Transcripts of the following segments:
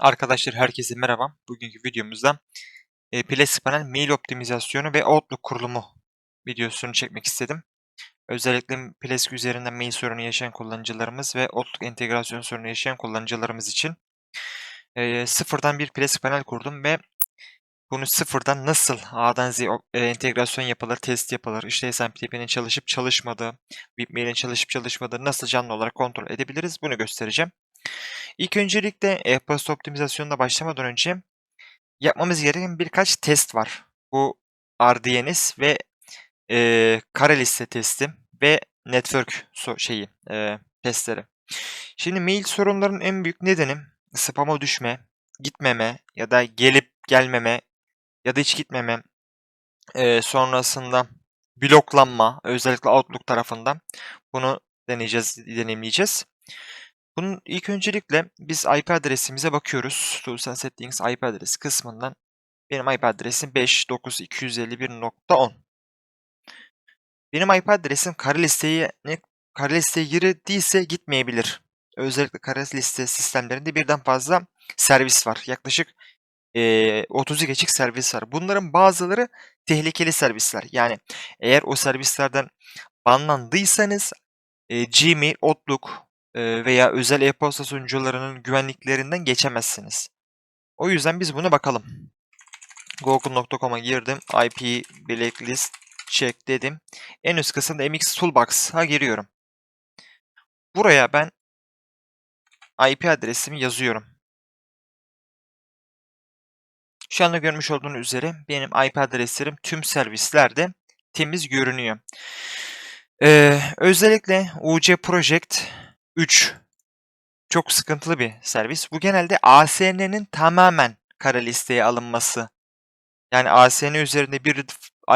Arkadaşlar herkese merhaba. Bugünkü videomuzda e, Plastic Panel mail optimizasyonu ve Outlook kurulumu videosunu çekmek istedim. Özellikle Plastic üzerinden mail sorunu yaşayan kullanıcılarımız ve Outlook entegrasyon sorunu yaşayan kullanıcılarımız için e, sıfırdan bir Plastic Panel kurdum ve bunu sıfırdan nasıl A'dan Z'ye e, entegrasyon yapılır, test yapılır, işte SMTP'nin çalışıp çalışmadığı, Webmail'in çalışıp çalışmadığı nasıl canlı olarak kontrol edebiliriz bunu göstereceğim. İlk öncelikle e-posta optimizasyonuna başlamadan önce yapmamız gereken birkaç test var. Bu RDNS ve e, kare liste testi ve network so- şeyi e, testleri. Şimdi mail sorunların en büyük nedeni spam'a düşme, gitmeme ya da gelip gelmeme ya da hiç gitmeme. E, sonrasında bloklanma özellikle Outlook tarafından. Bunu deneyeceğiz, deneyimleyeceğiz. Bunun ilk öncelikle biz IP adresimize bakıyoruz. Tools and Settings IP adresi kısmından benim IP adresim 5.9.251.10. Benim IP adresim kare listeye kare listeye girdiyse gitmeyebilir. Özellikle kare liste sistemlerinde birden fazla servis var. Yaklaşık eee 30'u geçik servis var. Bunların bazıları tehlikeli servisler. Yani eğer o servislerden banlandıysanız eee, Gmail, Outlook veya özel e-posta sunucularının güvenliklerinden geçemezsiniz. O yüzden biz buna bakalım. Google.com'a girdim. IP blacklist check dedim. En üst kısımda MX Toolbox'a giriyorum. Buraya ben IP adresimi yazıyorum. Şu anda görmüş olduğunuz üzere benim IP adreslerim tüm servislerde temiz görünüyor. Ee, özellikle UC Project 3 çok sıkıntılı bir servis. Bu genelde ASN'nin tamamen kara listeye alınması. Yani ASN üzerinde bir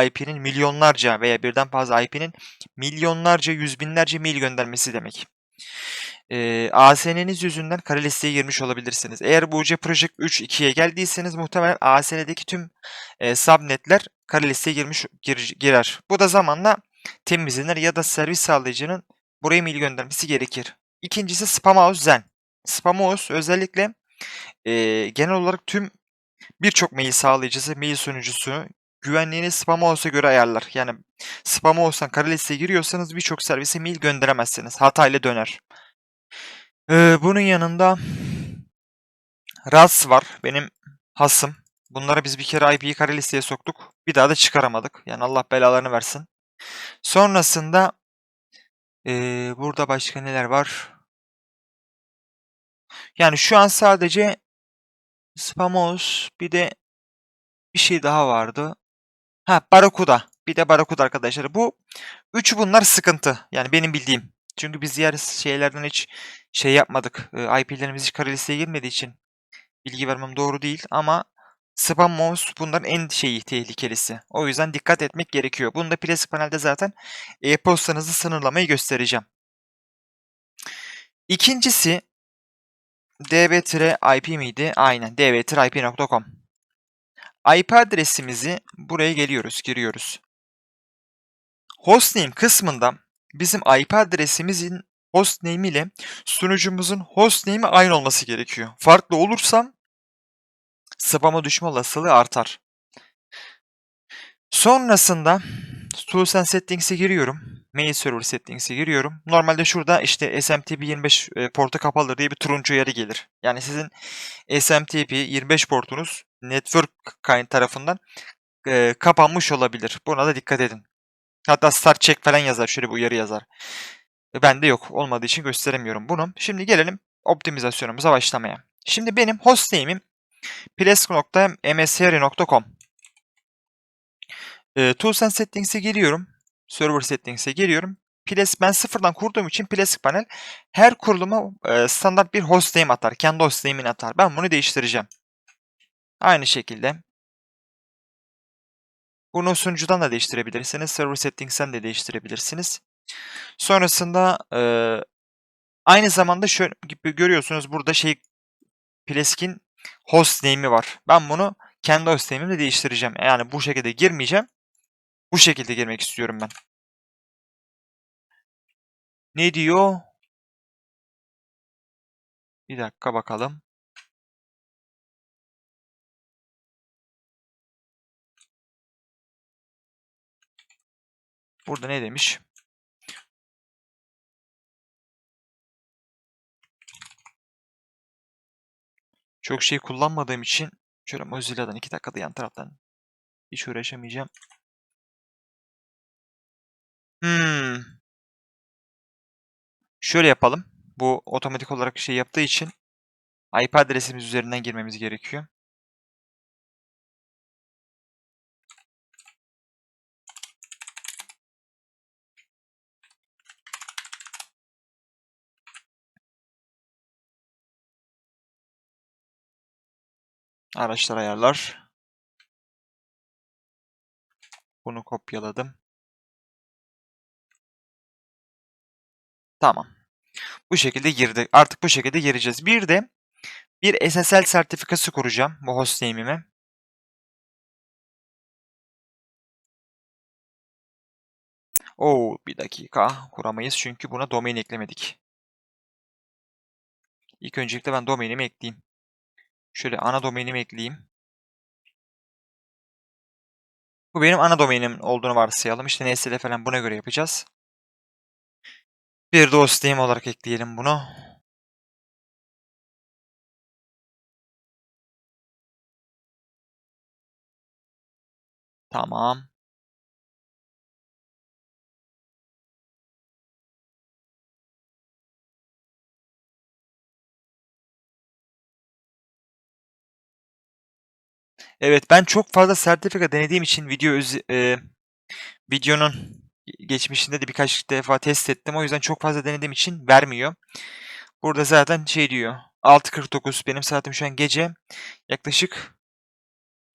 IP'nin milyonlarca veya birden fazla IP'nin milyonlarca, yüz binlerce mail göndermesi demek. Ee, ASN'niz yüzünden kara listeye girmiş olabilirsiniz. Eğer bu UC Project 3 2'ye geldiyseniz muhtemelen ASN'deki tüm e, subnetler kara listeye girmiş gir- girer. Bu da zamanla temizlenir ya da servis sağlayıcının buraya mail göndermesi gerekir. İkincisi Spamhaus Zen. Spamhaus özellikle e, genel olarak tüm birçok mail sağlayıcısı, mail sunucusu güvenliğini Spamhaus'a göre ayarlar. Yani Spamhaus'tan kara listeye giriyorsanız birçok servise mail gönderemezsiniz. Hatayla döner. Ee, bunun yanında RAS var. Benim hasım. Bunlara biz bir kere IP'yi kare listeye soktuk. Bir daha da çıkaramadık. Yani Allah belalarını versin. Sonrasında ee, burada başka neler var? Yani şu an sadece Spamos bir de bir şey daha vardı. Ha Barracuda. Bir de Barracuda arkadaşlar. Bu üçü bunlar sıkıntı. Yani benim bildiğim. Çünkü biz diğer şeylerden hiç şey yapmadık. Ee, IP'lerimiz hiç kare listeye girmediği için bilgi vermem doğru değil ama spam mouse bunların en şeyi tehlikelisi. O yüzden dikkat etmek gerekiyor. Bunu da Plastic Panel'de zaten e-postanızı sınırlamayı göstereceğim. İkincisi db-ip miydi? Aynen db-ip.com IP adresimizi buraya geliyoruz, giriyoruz. Hostname kısmında bizim IP adresimizin hostname ile sunucumuzun hostname'i aynı olması gerekiyor. Farklı olursa spam'a düşme olasılığı artar. Sonrasında Tools and Settings'e giriyorum. Mail Server Settings'e giriyorum. Normalde şurada işte SMTP 25 e, portu kapalıdır diye bir turuncu uyarı gelir. Yani sizin SMTP 25 portunuz network kind tarafından e, kapanmış olabilir. Buna da dikkat edin. Hatta start check falan yazar. Şöyle bir uyarı yazar. E, Bende yok. Olmadığı için gösteremiyorum bunu. Şimdi gelelim optimizasyonumuza başlamaya. Şimdi benim hostname'im plesk.msr.com e, Tools Settings'e giriyorum. Server Settings'e giriyorum. Plesk ben sıfırdan kurduğum için Plesk panel her kuruluma e, standart bir hostname atar. Kendi hostname'ini atar. Ben bunu değiştireceğim. Aynı şekilde. Bunu sunucudan da değiştirebilirsiniz. Server Settings'ten de değiştirebilirsiniz. Sonrasında e, aynı zamanda şöyle gibi görüyorsunuz burada şey Plesk'in hostname'i var. Ben bunu kendi hostname'imle değiştireceğim. Yani bu şekilde girmeyeceğim. Bu şekilde girmek istiyorum ben. Ne diyor? Bir dakika bakalım. Burada ne demiş? Çok şey kullanmadığım için şöyle Mozilla'dan 2 dakikada yan taraftan hiç uğraşamayacağım. Hmm. Şöyle yapalım. Bu otomatik olarak şey yaptığı için IP adresimiz üzerinden girmemiz gerekiyor. Araçlar ayarlar. Bunu kopyaladım. Tamam. Bu şekilde girdi. Artık bu şekilde gireceğiz. Bir de bir SSL sertifikası kuracağım bu hostname'ime. Oo bir dakika kuramayız çünkü buna domain eklemedik. İlk öncelikle ben domainimi ekleyeyim. Şöyle ana domainimi ekleyeyim. Bu benim ana domainim olduğunu varsayalım. İşte NSL falan buna göre yapacağız. Bir de hostname olarak ekleyelim bunu. Tamam. Evet ben çok fazla sertifika denediğim için video e, videonun geçmişinde de birkaç defa test ettim. O yüzden çok fazla denediğim için vermiyor. Burada zaten şey diyor. 6.49 benim saatim şu an gece. Yaklaşık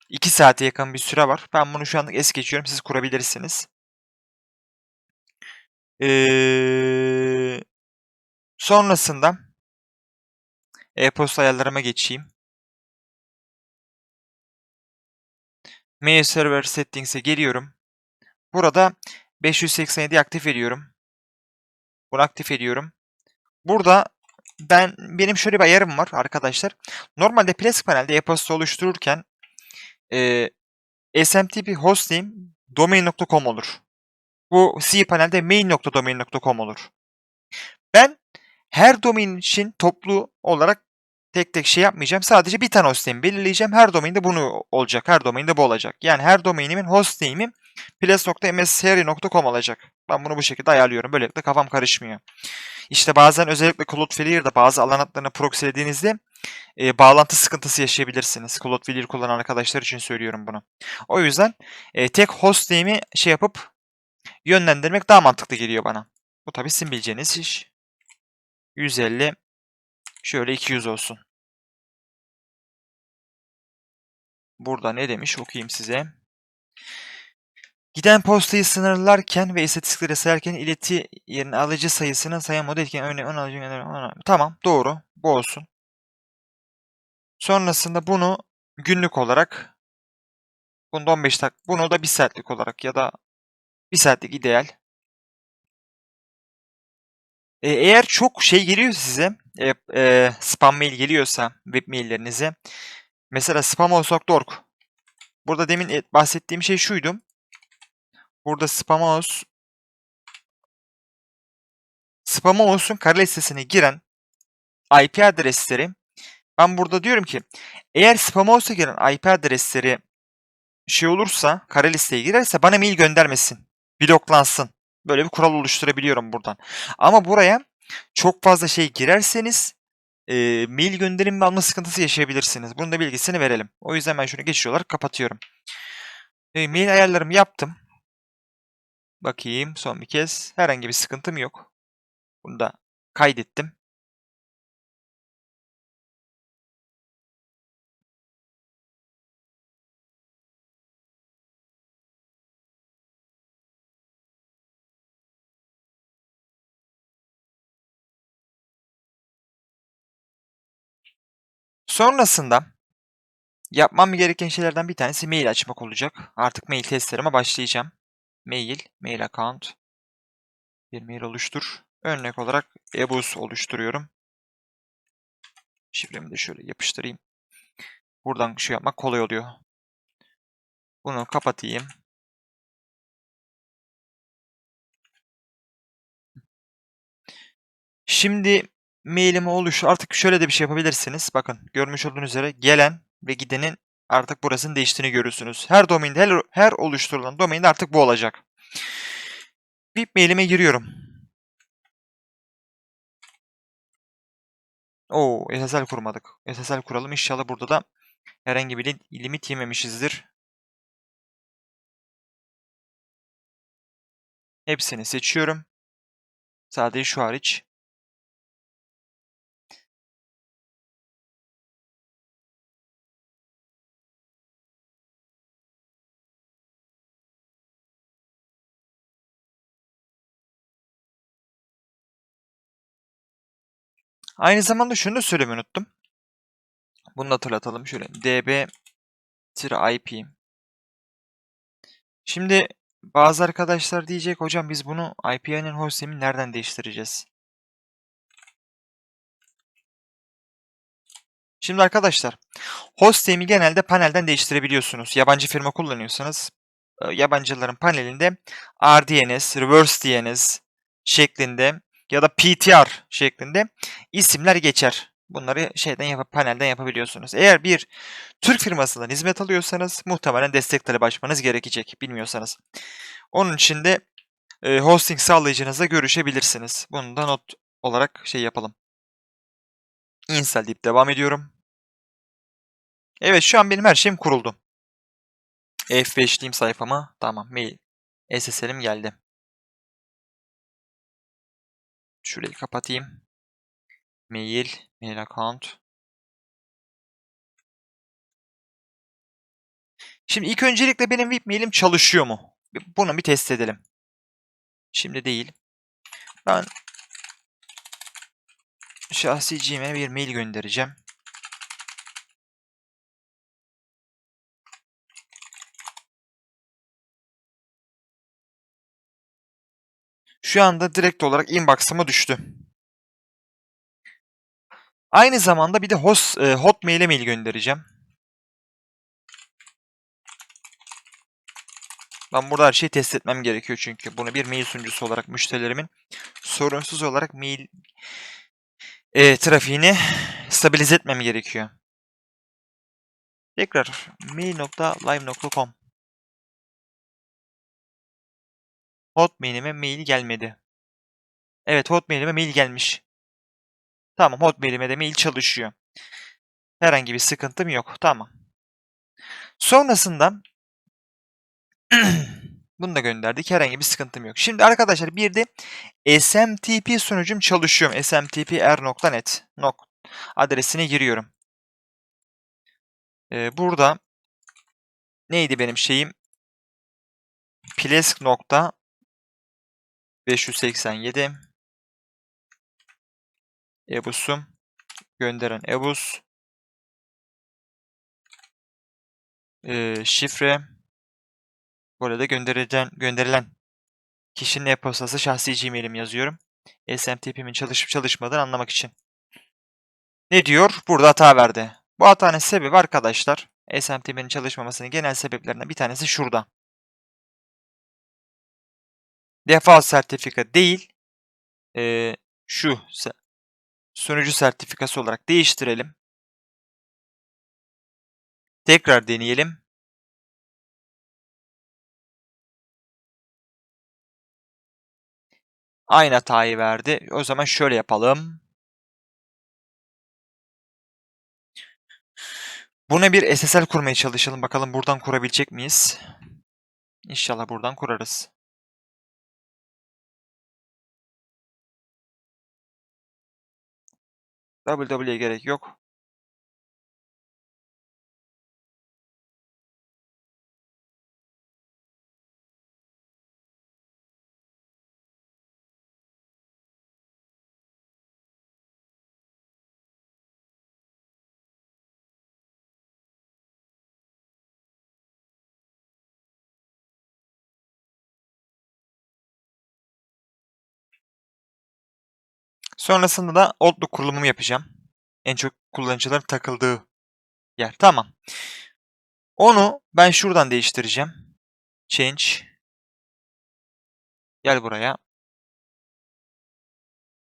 2 saate yakın bir süre var. Ben bunu şu anlık es geçiyorum. Siz kurabilirsiniz. Ee, sonrasında e-posta ayarlarıma geçeyim. Mail Server Settings'e geliyorum. Burada 587'yi aktif ediyorum. Bunu aktif ediyorum. Burada ben benim şöyle bir ayarım var arkadaşlar. Normalde Plastic Panel'de e-posta oluştururken e, SMTP hostname domain.com olur. Bu cPanel'de main.domain.com olur. Ben her domain için toplu olarak tek tek şey yapmayacağım. Sadece bir tane hostname belirleyeceğim. Her domainde bunu olacak. Her domainde bu olacak. Yani her domainimin hostname'i plus.msserie.com olacak. Ben bunu bu şekilde ayarlıyorum. Böylelikle kafam karışmıyor. İşte bazen özellikle Cloudflare'da bazı alan adlarını proxylediğinizde e, bağlantı sıkıntısı yaşayabilirsiniz. Cloudflare kullanan arkadaşlar için söylüyorum bunu. O yüzden e, tek hostname'i şey yapıp yönlendirmek daha mantıklı geliyor bana. Bu tabi sizin bileceğiniz iş. 150 şöyle 200 olsun. Burada ne demiş okuyayım size. Giden postayı sınırlarken ve istatistikleri sayarken ileti yerine alıcı sayısının sayan model etken örneğin 10 alıcı Tamam doğru bu olsun. Sonrasında bunu günlük olarak bunu da 15 dakika bunu da 1 saatlik olarak ya da 1 saatlik ideal. E, eğer çok şey geliyor size e, e, spam mail geliyorsa web maillerinize mesela spam.org Burada demin bahsettiğim şey şuydu. Burada Spamhaus Spamhaus'un kare listesine giren IP adresleri ben burada diyorum ki eğer Spamhaus'a giren IP adresleri şey olursa kare listeye girerse bana mail göndermesin. Bloklansın. Böyle bir kural oluşturabiliyorum buradan. Ama buraya çok fazla şey girerseniz e, mail gönderim ve alma sıkıntısı yaşayabilirsiniz. Bunun da bilgisini verelim. O yüzden ben şunu geçici olarak kapatıyorum. E, mail ayarlarımı yaptım. Bakayım son bir kez. Herhangi bir sıkıntım yok. Bunu da kaydettim. Sonrasında yapmam gereken şeylerden bir tanesi mail açmak olacak. Artık mail testlerime başlayacağım mail, mail account bir mail oluştur. Örnek olarak ebus oluşturuyorum. Şifremi de şöyle yapıştırayım. Buradan şey yapmak kolay oluyor. Bunu kapatayım. Şimdi mailimi oluş. Artık şöyle de bir şey yapabilirsiniz. Bakın görmüş olduğunuz üzere gelen ve gidenin artık burasının değiştiğini görürsünüz. Her domainde her, her oluşturulan domainde artık bu olacak. VIP mailime giriyorum. Oo, SSL kurmadık. SSL kuralım. İnşallah burada da herhangi bir limit yememişizdir. Hepsini seçiyorum. Sadece şu hariç. Aynı zamanda şunu da söylemeyi unuttum. Bunu da hatırlatalım. Şöyle db IP. Şimdi bazı arkadaşlar diyecek hocam biz bunu IP'nin hostname'i nereden değiştireceğiz? Şimdi arkadaşlar hostname'i genelde panelden değiştirebiliyorsunuz. Yabancı firma kullanıyorsanız yabancıların panelinde RDNS, Reverse DNS şeklinde ya da PTR şeklinde isimler geçer. Bunları şeyden yapıp panelden yapabiliyorsunuz. Eğer bir Türk firmasından hizmet alıyorsanız muhtemelen destek talebi açmanız gerekecek bilmiyorsanız. Onun için de e, hosting sağlayıcınızla görüşebilirsiniz. Bunu da not olarak şey yapalım. Install deyip devam ediyorum. Evet şu an benim her şeyim kuruldu. F5'liyim sayfama. Tamam mail. SSL'im geldi. Şurayı kapatayım. Mail, mail account. Şimdi ilk öncelikle benim VIP mailim çalışıyor mu? Bunu bir test edelim. Şimdi değil. Ben şahsi Gmail'e bir mail göndereceğim. Şu anda direkt olarak inbox'ıma düştü. Aynı zamanda bir de host, e, Hotmail'e mail göndereceğim. Ben burada her şeyi test etmem gerekiyor çünkü. Bunu bir mail sunucusu olarak müşterilerimin sorunsuz olarak mail e, trafiğini stabilize etmem gerekiyor. Tekrar mail.live.com Hotmail'ime mail gelmedi. Evet Hotmail'ime mail gelmiş. Tamam Hotmail'ime de mail çalışıyor. Herhangi bir sıkıntım yok. Tamam. Sonrasında bunu da gönderdik. Herhangi bir sıkıntım yok. Şimdi arkadaşlar bir de SMTP sunucum çalışıyor. smtpr.net adresine giriyorum. Ee, burada neydi benim şeyim? Plesk 587 Ebus'um gönderen Ebus ee, şifre burada gönderilen, gönderilen kişinin e-postası şahsi gmail'im yazıyorum. SMTP'min çalışıp çalışmadığını anlamak için. Ne diyor? Burada hata verdi. Bu hatanın sebebi arkadaşlar SMTP'nin çalışmamasının genel sebeplerinden bir tanesi şurada. Default sertifika değil e, şu sunucu sertifikası olarak değiştirelim. Tekrar deneyelim. Aynı hatayı verdi. O zaman şöyle yapalım. Buna bir SSL kurmaya çalışalım. Bakalım buradan kurabilecek miyiz? İnşallah buradan kurarız. WW'ye gerek yok. Sonrasında da Outlook kurulumumu yapacağım. En çok kullanıcıların takıldığı yer. Tamam. Onu ben şuradan değiştireceğim. Change. Gel buraya.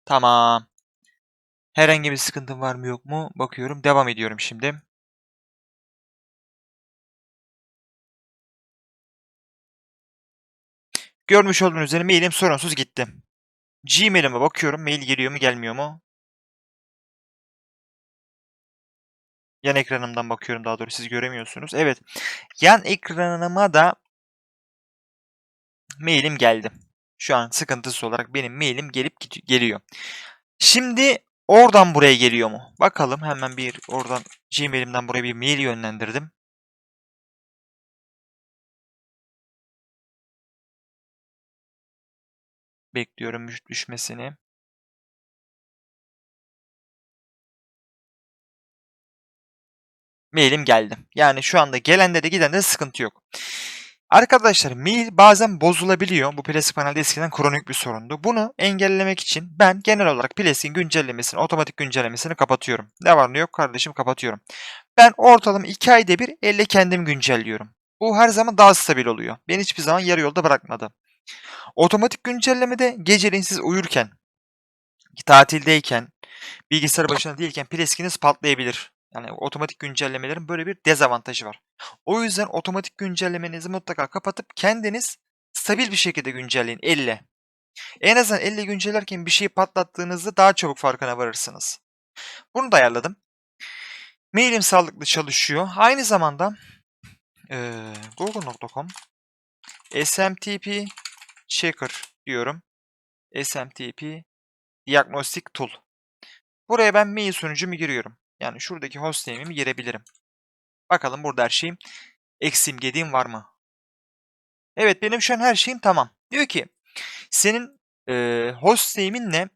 Tamam. Herhangi bir sıkıntım var mı yok mu? Bakıyorum. Devam ediyorum şimdi. Görmüş olduğunuz üzere mailim sorunsuz gitti. Gmail'ime bakıyorum. Mail geliyor mu gelmiyor mu? Yan ekranımdan bakıyorum daha doğrusu siz göremiyorsunuz. Evet. Yan ekranıma da mailim geldi. Şu an sıkıntısız olarak benim mailim gelip geliyor. Şimdi oradan buraya geliyor mu? Bakalım hemen bir oradan Gmail'imden buraya bir mail yönlendirdim. Bekliyorum düş- düşmesini. Mailim geldi. Yani şu anda gelende de gidende de sıkıntı yok. Arkadaşlar mail bazen bozulabiliyor. Bu Plastik panelde eskiden kronik bir sorundu. Bunu engellemek için ben genel olarak Plastik'in güncellemesini, otomatik güncellemesini kapatıyorum. Ne var ne yok kardeşim kapatıyorum. Ben ortalama 2 ayda bir elle kendim güncelliyorum. Bu her zaman daha stabil oluyor. Beni hiçbir zaman yarı yolda bırakmadı. Otomatik güncellemede geceleyin siz uyurken, tatildeyken, bilgisayar başında değilken Plask'iniz patlayabilir. Yani otomatik güncellemelerin böyle bir dezavantajı var. O yüzden otomatik güncellemenizi mutlaka kapatıp kendiniz stabil bir şekilde güncelleyin elle. En azından elle güncellerken bir şeyi patlattığınızda daha çabuk farkına varırsınız. Bunu da ayarladım. Mailim sağlıklı çalışıyor. Aynı zamanda eee, google.com SMTP checker diyorum. SMTP diagnostik tool. Buraya ben mail sunucumu giriyorum. Yani şuradaki hostname'imi girebilirim. Bakalım burada her şeyim eksim gediğim var mı? Evet benim şu an her şeyim tamam. Diyor ki senin e, hostname'inle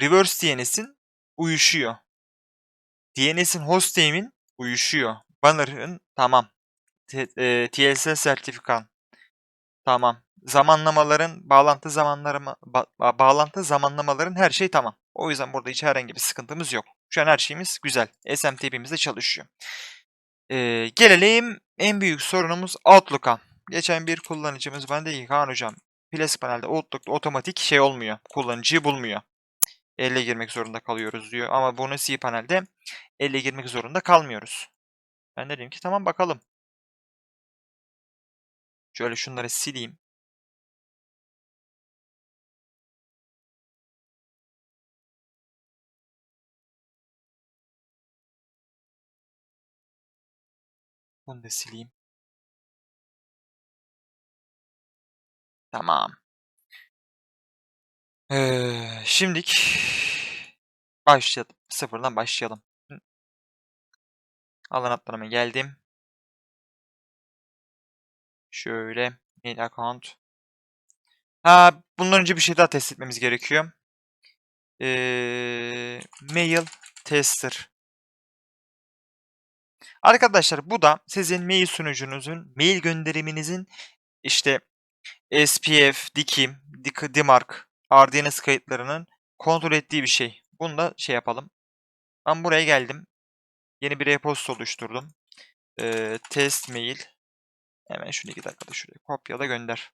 reverse DNS'in uyuşuyor. DNS'in hostname'in uyuşuyor. Banner'ın tamam. T- e, TLS sertifikan tamam. Zamanlamaların, bağlantı zamanları ba- bağlantı zamanlamaların her şey tamam. O yüzden burada hiç herhangi bir sıkıntımız yok. Şu an her şeyimiz güzel. SMTP'miz de çalışıyor. Ee, gelelim en büyük sorunumuz Outlook'a. Geçen bir kullanıcımız bana dedi ki Kaan hocam Plastik panelde Outlook'ta otomatik şey olmuyor. Kullanıcıyı bulmuyor. Elle girmek zorunda kalıyoruz diyor. Ama bunu C panelde elle girmek zorunda kalmıyoruz. Ben de dedim ki tamam bakalım. Şöyle şunları sileyim. Bunu da sileyim. Tamam. Ee, şimdilik başlayalım. Sıfırdan başlayalım. Alan atlarıma geldim. Şöyle mail account. Ha, bundan önce bir şey daha test etmemiz gerekiyor. Ee, mail tester. Arkadaşlar bu da sizin mail sunucunuzun, mail gönderiminizin işte SPF, dikim, dik- DMARC, RDNS kayıtlarının kontrol ettiği bir şey. Bunu da şey yapalım. Ben buraya geldim. Yeni bir e-posta oluşturdum. Ee, test mail. Hemen şunu iki dakikada şuraya kopyala gönder.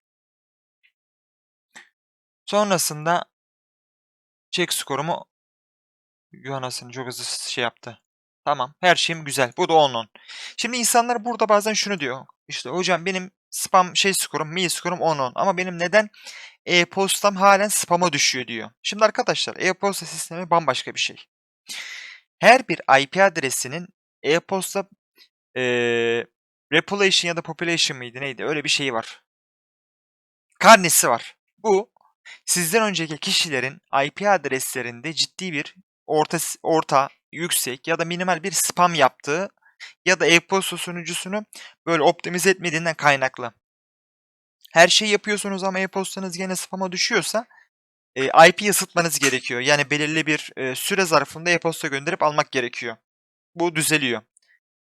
Sonrasında check skorumu Yuhanas'ın çok hızlı şey yaptı. Tamam. Her şeyim güzel. Bu da 10-10. Şimdi insanlar burada bazen şunu diyor. İşte hocam benim spam şey skorum, mail skorum 10-10. Ama benim neden e-postam halen spama düşüyor diyor. Şimdi arkadaşlar e-posta sistemi bambaşka bir şey. Her bir IP adresinin e-posta ee, repulation ya da population mıydı neydi öyle bir şeyi var. Karnesi var. Bu sizden önceki kişilerin IP adreslerinde ciddi bir orta orta yüksek ya da minimal bir spam yaptığı ya da e-posta sunucusunu böyle optimize etmediğinden kaynaklı. Her şeyi yapıyorsunuz ama e-postanız gene spama düşüyorsa e, IP ısıtmanız gerekiyor. Yani belirli bir e, süre zarfında e-posta gönderip almak gerekiyor. Bu düzeliyor.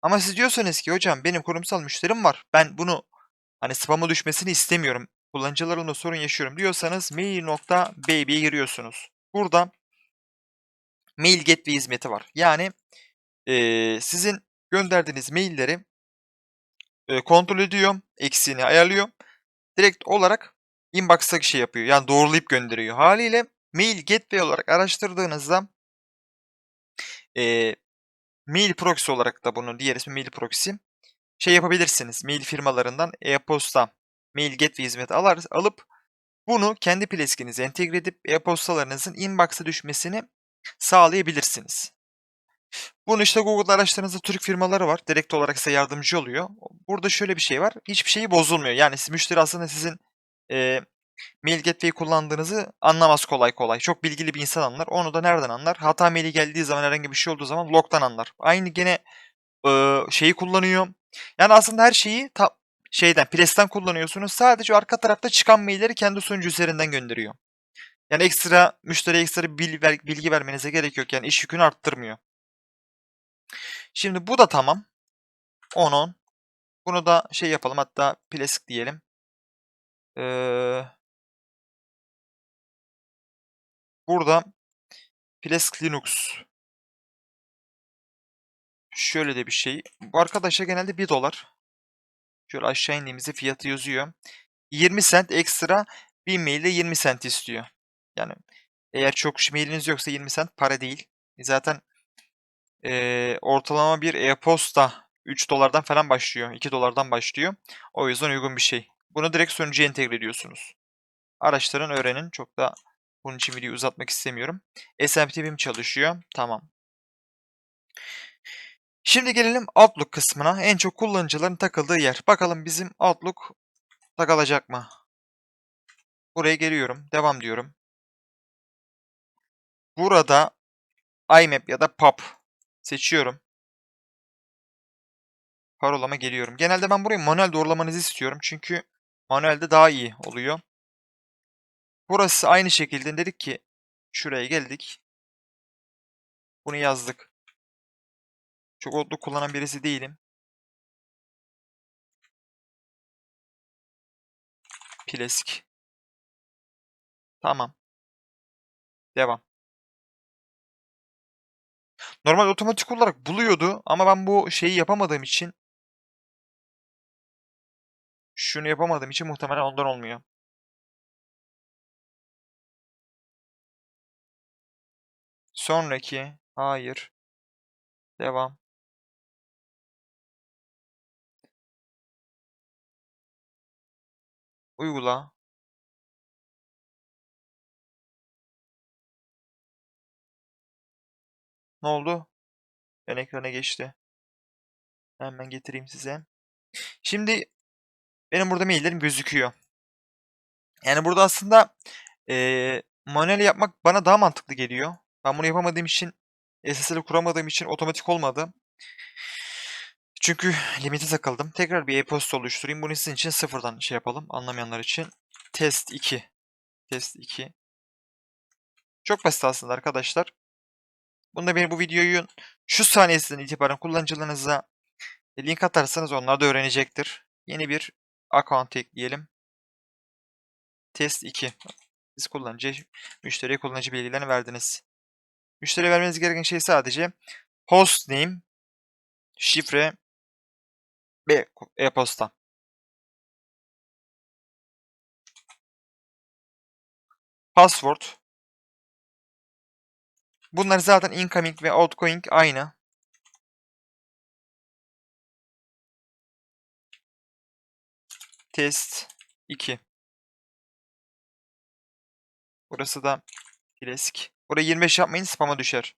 Ama siz diyorsanız ki hocam benim kurumsal müşterim var. Ben bunu hani spama düşmesini istemiyorum. Kullanıcılarımla sorun yaşıyorum diyorsanız mail.baby'ye giriyorsunuz. Burada mail gateway hizmeti var. Yani e, sizin gönderdiğiniz mailleri e, kontrol ediyor, eksiğini ayarlıyor. Direkt olarak inbox'taki şey yapıyor. Yani doğrulayıp gönderiyor. Haliyle mail gateway olarak araştırdığınızda eee, mail proxy olarak da bunun diğer ismi mail proxy şey yapabilirsiniz. Mail firmalarından e-posta mail gateway hizmeti alar, alıp bunu kendi pleskinize entegre edip e-postalarınızın inbox'a düşmesini sağlayabilirsiniz. Bunu işte Google'da araştırdığınızda Türk firmaları var. Direkt olarak size yardımcı oluyor. Burada şöyle bir şey var. Hiçbir şeyi bozulmuyor. Yani siz- müşteri aslında sizin e, mail gateway kullandığınızı anlamaz kolay kolay. Çok bilgili bir insan anlar. Onu da nereden anlar? Hata maili geldiği zaman herhangi bir şey olduğu zaman log'dan anlar. Aynı gene e, şeyi kullanıyor. Yani aslında her şeyi ta, şeyden, Ples'ten kullanıyorsunuz. Sadece arka tarafta çıkan mailleri kendi sunucu üzerinden gönderiyor. Yani ekstra müşteriye ekstra bilgi vermenize gerek yok. Yani iş yükünü arttırmıyor. Şimdi bu da tamam. 10-10. Bunu da şey yapalım hatta plastik diyelim. Ee, burada plastik Linux. Şöyle de bir şey. Bu arkadaşa genelde 1 dolar. Şöyle aşağı indiğimizde fiyatı yazıyor. 20 cent ekstra bir mailde 20 cent istiyor. Yani eğer çok mailiniz yoksa 20 cent para değil. Zaten eee, ortalama bir e-posta 3 dolardan falan başlıyor. 2 dolardan başlıyor. O yüzden uygun bir şey. Bunu direkt sunucuya entegre ediyorsunuz. Araştırın, öğrenin. Çok da bunun için videoyu uzatmak istemiyorum. SMTP'm çalışıyor. Tamam. Şimdi gelelim Outlook kısmına. En çok kullanıcıların takıldığı yer. Bakalım bizim Outlook takılacak mı? Buraya geliyorum. Devam diyorum. Burada IMAP ya da POP seçiyorum. Parolama geliyorum. Genelde ben burayı manuel doğrulamanızı istiyorum. Çünkü manuelde daha iyi oluyor. Burası aynı şekilde dedik ki şuraya geldik. Bunu yazdık. Çok Outlook kullanan birisi değilim. Plesk. Tamam. Devam. Normal otomatik olarak buluyordu ama ben bu şeyi yapamadığım için şunu yapamadığım için muhtemelen ondan olmuyor. Sonraki. Hayır. Devam. Uygula. Ne oldu? Ben ekrana geçti. Hemen getireyim size. Şimdi benim burada maillerim gözüküyor. Yani burada aslında eee manuel yapmak bana daha mantıklı geliyor. Ben bunu yapamadığım için SSL kuramadığım için otomatik olmadı. Çünkü limite takıldım. Tekrar bir e-posta oluşturayım. Bunu sizin için sıfırdan şey yapalım. Anlamayanlar için. Test 2. Test 2. Çok basit aslında arkadaşlar. Bunda beni bu videoyu şu saniyesinden itibaren kullanıcılarınıza link atarsanız onlar da öğrenecektir. Yeni bir account ekleyelim. Test 2. Siz kullanıcı, müşteriye kullanıcı bilgilerini verdiniz. Müşteriye vermeniz gereken şey sadece host name, şifre ve e-posta. Password. Bunlar zaten incoming ve outgoing aynı. Test 2. Burası da klasik. Burayı 25 yapmayın spam'a düşer.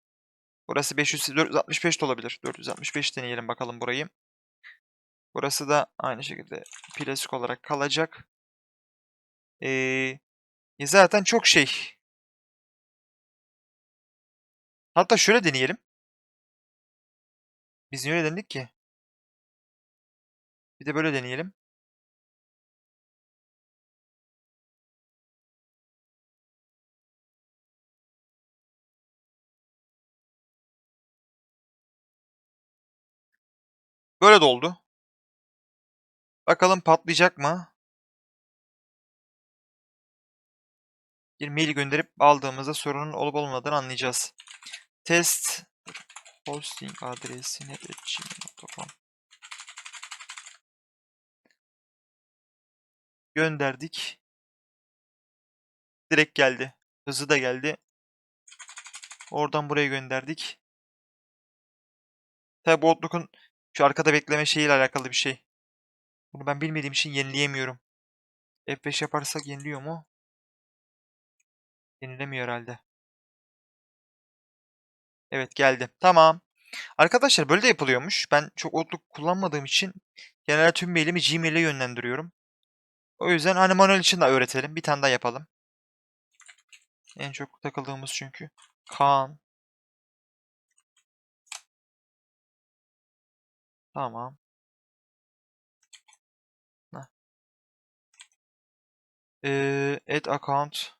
Burası 500, 465 de olabilir. 465 deneyelim bakalım burayı. Burası da aynı şekilde klasik olarak kalacak. Ee, zaten çok şey. Hatta şöyle deneyelim. Biz niye öyle denedik ki? Bir de böyle deneyelim. Böyle de oldu. Bakalım patlayacak mı? Bir mail gönderip aldığımızda sorunun olup olmadığını anlayacağız. Test hosting adresi net.gmail.com Gönderdik. Direkt geldi. Hızı da geldi. Oradan buraya gönderdik. Tabi bu Outlook'un şu arkada bekleme şeyiyle alakalı bir şey. Bunu ben bilmediğim için yenileyemiyorum. F5 yaparsak yeniliyor mu? Yenilemiyor herhalde. Evet geldi. Tamam. Arkadaşlar böyle de yapılıyormuş. Ben çok Outlook kullanmadığım için genelde tüm mailimi Gmail'e yönlendiriyorum. O yüzden hani manuel için de öğretelim. Bir tane daha yapalım. En çok takıldığımız çünkü. Kaan. Tamam. Heh. Ee, add account.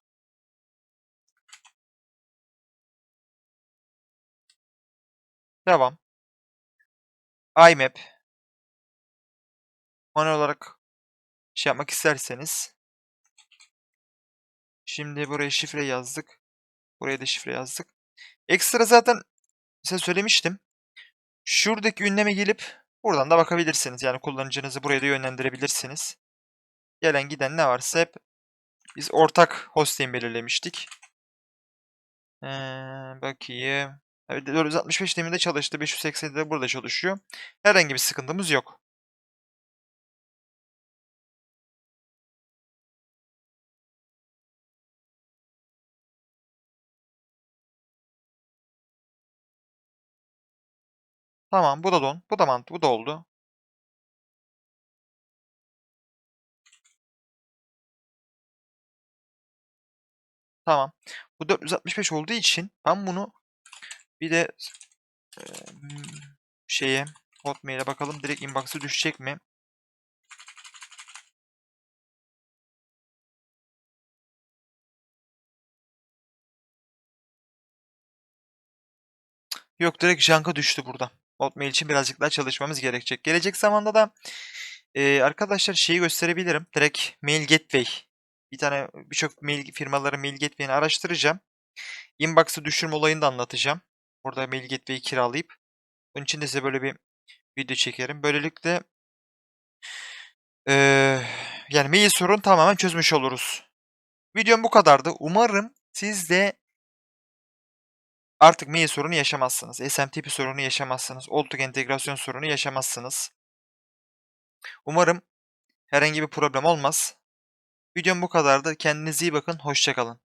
Devam. IMAP. Manuel olarak şey yapmak isterseniz. Şimdi buraya şifre yazdık. Buraya da şifre yazdık. Ekstra zaten size söylemiştim. Şuradaki ünleme gelip buradan da bakabilirsiniz. Yani kullanıcınızı buraya da yönlendirebilirsiniz. Gelen giden ne varsa hep biz ortak hosting belirlemiştik. Ee, bakayım. Evet 465 deminde çalıştı. 580'de de burada çalışıyor. Herhangi bir sıkıntımız yok. Tamam bu da don. Bu da mantı. Bu da oldu. Tamam. Bu 465 olduğu için ben bunu bir de e, şeye Hotmail'e bakalım direkt inbox'a düşecek mi? Yok direkt Jank'a düştü burada. Hotmail için birazcık daha çalışmamız gerekecek. Gelecek zamanda da e, arkadaşlar şeyi gösterebilirim. Direkt Mail Gateway. Bir tane birçok mail firmaları Mail Gateway'ini araştıracağım. Inbox'ı düşürme olayını da anlatacağım. Burada Mail Gateway'i kiralayıp. Bunun için de size böyle bir video çekerim. Böylelikle e, yani mail sorun tamamen çözmüş oluruz. Videom bu kadardı. Umarım siz de Artık mail sorunu yaşamazsınız. SMTP sorunu yaşamazsınız. Outlook entegrasyon sorunu yaşamazsınız. Umarım herhangi bir problem olmaz. Videom bu kadardı. Kendinize iyi bakın. Hoşçakalın.